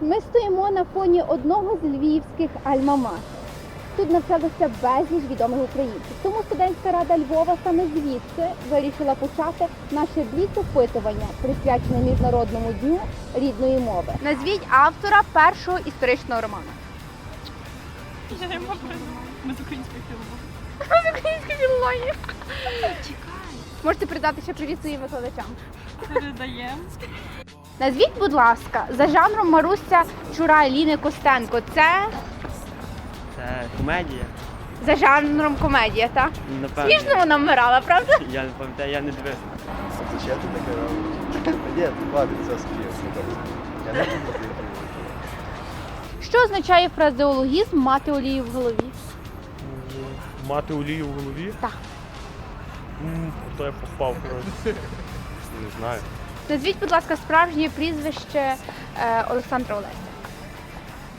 Ми стоїмо на фоні одного з львівських альма-матер. Тут навчалося безліч відомих українців. Тому студентська рада Львова саме звідси вирішила почати наше бліц-опитування, присвячене міжнародному дню рідної мови. Назвіть автора першого історичного роману. Я не можу. Ми з української філології. З української філології. Можете передати ще привіт своїм викладачам. Передаємо. Назвіть, будь ласка, за жанром Маруся Чурай Ліни Костенко. Це Це комедія. за жанром комедія, так? Напевно. Смішно вона вмирала, правда? Я не пам'ятаю, я не дивився. Зачем ти таке робиш? Ні, ладно, це спів. Я не буду. Що означає фразеологізм мати олію в голові? Мати олію в голові? Так. М, То я попав, коротше. Не знаю. Назвіть, будь ласка, справжнє прізвище е, Олександра Олеся.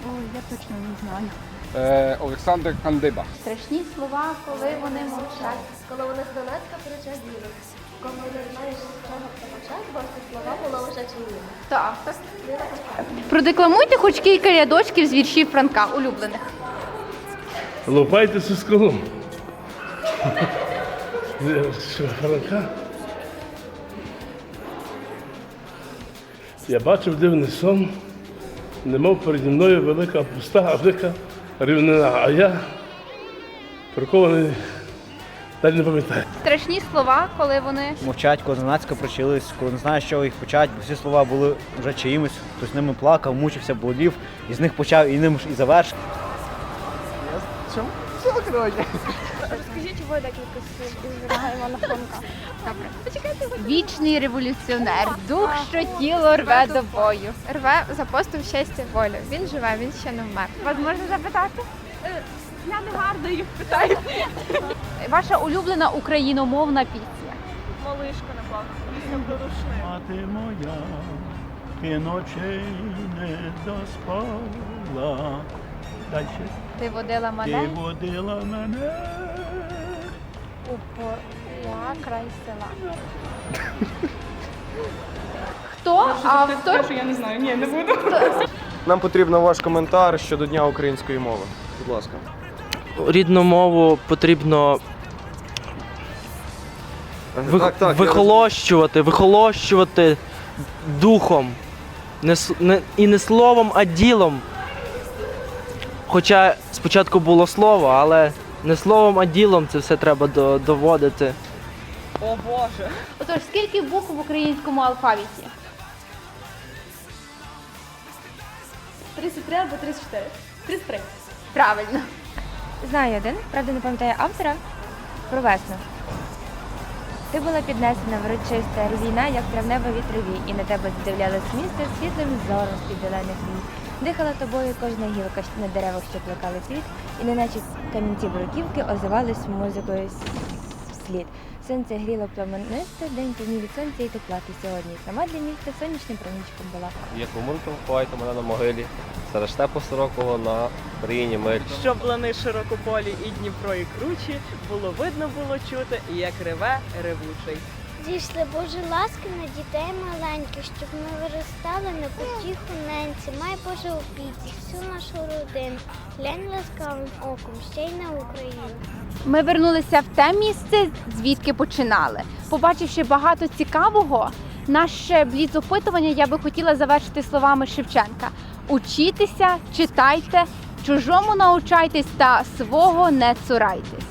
Ой, я точно не знаю. Е, Олександр Кандиба. Страшні слова, коли вони мовчать. Коли вони зненацька кричать діли. Коли не знаєш, з чого почати, бо всі слова було вже чиї. Так, так. Продекламуйте хоч кілька рядочків з віршів Франка, улюблених. Лопайтеся з колом. Що, Франка? Я бачив дивний сон, немов переді мною велика пуста, велика рівнина, а я прикований, далі не пам'ятаю. Страшні слова, коли вони мовчать, коли зненацька причились, коли не знаєш, з чого їх почати, бо всі слова були вже чиїмось, хтось ними плакав, мучився, болів, і з них почав і ним і завершив. Розкажіть ви декілька слів із Івана Франка. вічний революціонер, дух, що тіло рве до бою. Рве за поступ щастя волю. Він живе, він ще не вмер. Вас можна запитати? Я не гарно їх питаю. Ваша улюблена україномовна пісня. Малишка напевно. Пісня про рушник. Мати моя, ти ночей не доспала. Далі. Ти водила мене Ти водила мене. у поля край села. Хто автор? Що я не знаю. Ні, не буду. Нам потрібен ваш коментар щодо Дня української мови. Будь ласка. рідну мову потрібно ви- Так, так, я вихолощувати, вихолощувати духом. Не, с- не, і не словом, а ділом. Хоча спочатку було слово, але не словом, а ділом це все треба до, доводити. О Боже. Отож, скільки букв в українському алфавіті? 33 або 34. 33. Правильно. Знаю один, правда не пам'ятаю автора. Про весну. Ти була піднесена врочиста рвіна, як травнева вітрові, і на тебе задивлялось місце світлим зором з-під зелених вій. Дихала тобою кожна гілка на деревах, що плекали цвіт, і неначе камінці бруківки озивались музикою с- вслід. Сонце гріло пламенисто, день темнів від сонця і тепла ти сьогодні. Сама для міста сонячним промінчиком була. Як умультом ховайте мене на могилі, серед штепу сорокого на країні мир. Щоб лани широкополі і Дніпро і кручі, було видно, було чути, як реве ревучий. Дійшли Боже ласки на дітей маленьких, щоб ми виростали на потіху ненці. Май Боже опіці, всю нашу родину. Глянь ласкавим оком, ще й на Україну. Ми вернулися в те місце, звідки починали. Побачивши багато цікавого, наше бліц-опитування я би хотіла завершити словами Шевченка: учітеся, читайте, чужому научайтесь та свого не цурайтесь.